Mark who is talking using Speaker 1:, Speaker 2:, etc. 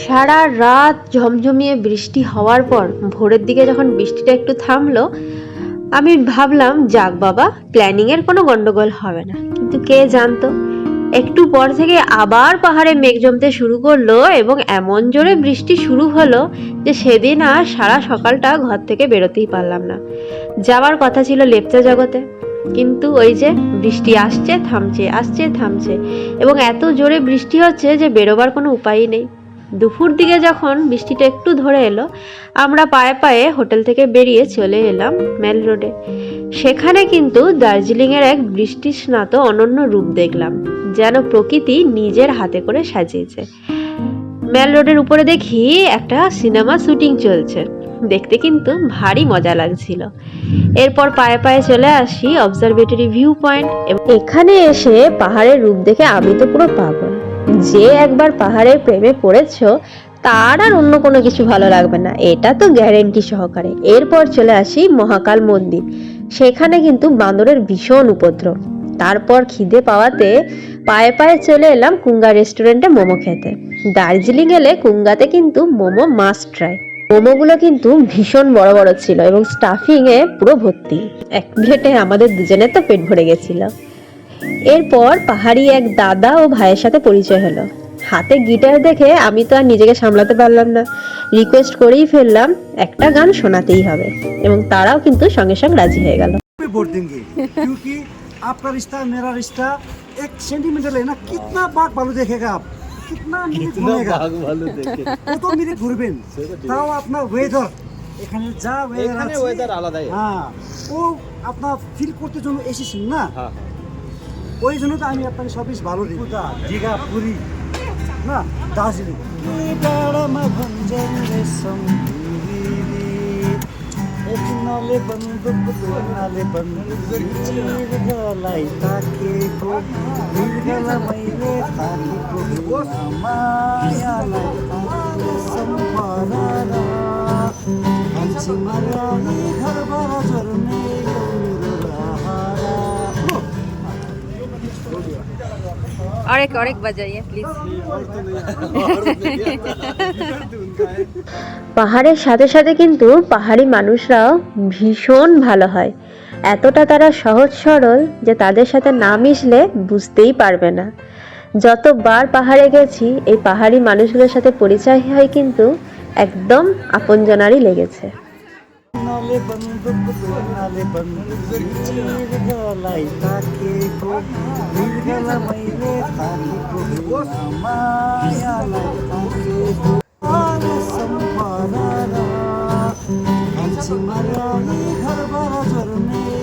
Speaker 1: সারা রাত ঝমঝমিয়ে বৃষ্টি হওয়ার পর ভোরের দিকে যখন বৃষ্টিটা একটু থামলো, আমি ভাবলাম, যাক বাবা প্ল্যানিংয়ের কোনো গন্ডগোল হবে না। কিন্তু কে জানতো, একটু পর থেকে আবার পাহাড়ে মেঘ জমতে শুরু করল এবং এমন জোরে বৃষ্টি শুরু হলো যে সেদিন আর সারা সকালটা ঘর থেকে বেরোতেই পারলাম না। যাওয়ার কথা ছিল লেপচা জগতে, কিন্তু ওই যে বৃষ্টি আসছে, থামছে আসছে, থামছে এবং এত জোরে বৃষ্টি হচ্ছে যে বেরোবার কোনো উপায়ই নেই। দুপুর দিকে যখন বৃষ্টিটা একটু ধরে এলো, আমরা পায়ে পায়ে হোটেল থেকে বেরিয়ে চলে এলাম মেল রোডে। সেখানে কিন্তু দার্জিলিংয়ের এক বৃষ্টি স্নাত অনন্য রূপ দেখলাম, যেন প্রকৃতি নিজের হাতে করে সাজিয়েছে। মেল রোডের উপরে দেখি একটা সিনেমা শুটিং চলছে। দেখতে কিন্তু ভারী মজা লাগছিল। এরপর পায়ে পায়ে চলে আসি অবজারভেটরি ভিউ পয়েন্ট এবং এখানে এসে পাহাড়ের রূপ দেখে আমি তো পুরো পাগল। যে একবার পাহাড়ের প্রেমে পড়েছো, তার আর অন্য কোনো কিছু ভালো লাগবে না। এটা তো গ্যারেন্টি সহকারে। এরপর চলে আসি মহাকাল মন্দির। সেখানে কিন্তু বান্দরের ভীষণ উপদ্রব। তারপর খিদে পাওয়াতে পায়ে পায়ে চলে এলাম কুঙ্গা রেস্টুরেন্টে মোমো খেতে। দার্জিলিং এলে কুঙ্গাতে কিন্তু মোমো মাস্ট ট্রাই মোমোগুলো কিন্তু ভীষণ বড় বড় ছিল এবং স্টাফিং এ পুরো ভর্তি। এক প্লেটে আমাদের দুজনের তো পেট ভরে গেছিল। এরপর পাহাড়ি এক দাদা ও ভাইয়ের সাথে পরিচয় হলো হাতে গিটার দেখে আমি তো আর নিজেকে সামলাতে পারলাম না রিকোয়েস্ট করেই ফেললাম একটা গান শোনাতেই হবে এবং তারাও কিন্তু সঙ্গে সঙ্গে রাজি হয়ে গেল
Speaker 2: भी वोट देंगे क्योंकि आपका रिश्ता मेरा रिश्ता एक सेंटीमीटर है ना कितना बाग बालू देखेगा आप कितना मिनिट घूमेगा কত মিনিট ঘুরবেন তাও আপনার ওয়েদার এখানে যা ওয়েদার
Speaker 3: এখানে
Speaker 2: আছে
Speaker 3: ওয়েদার আলাদাই
Speaker 2: হ্যাঁ ও আপনার ফিল করতে জন্য এসেছেন না
Speaker 3: হ্যাঁ
Speaker 2: ওই জন্য তো আমি আপনাকে সব বেশ ভালো দিই দীঘা পুরী, না, দার্জিলিং। নালে বন্দুক দু নালে বন্দুক দীর্ঘলাই তাকে গো
Speaker 1: অনেক অনেক বাজাইয়ে প্লিজ পাহাড়ের সাথে সাথে কিন্তু পাহাড়ি মানুষরাও ভীষণ ভালো হয়। এতটা তারা সহজ সরল যে তাদের সাথে না মিশলে বুঝতেই পারবে না। যতবার পাহাড়ে গেছি, এই পাহাড়ি মানুষগুলোর সাথে পরিচয় হয় কিন্তু একদম আপনজনারই লেগেছে।
Speaker 2: बन्दुक दुनाले बन्दुक मृगलाई ताकेको मृगलाई मैले ताकेको मायालाई ताकेको सम्पना मायाले घरबाट झर्ने।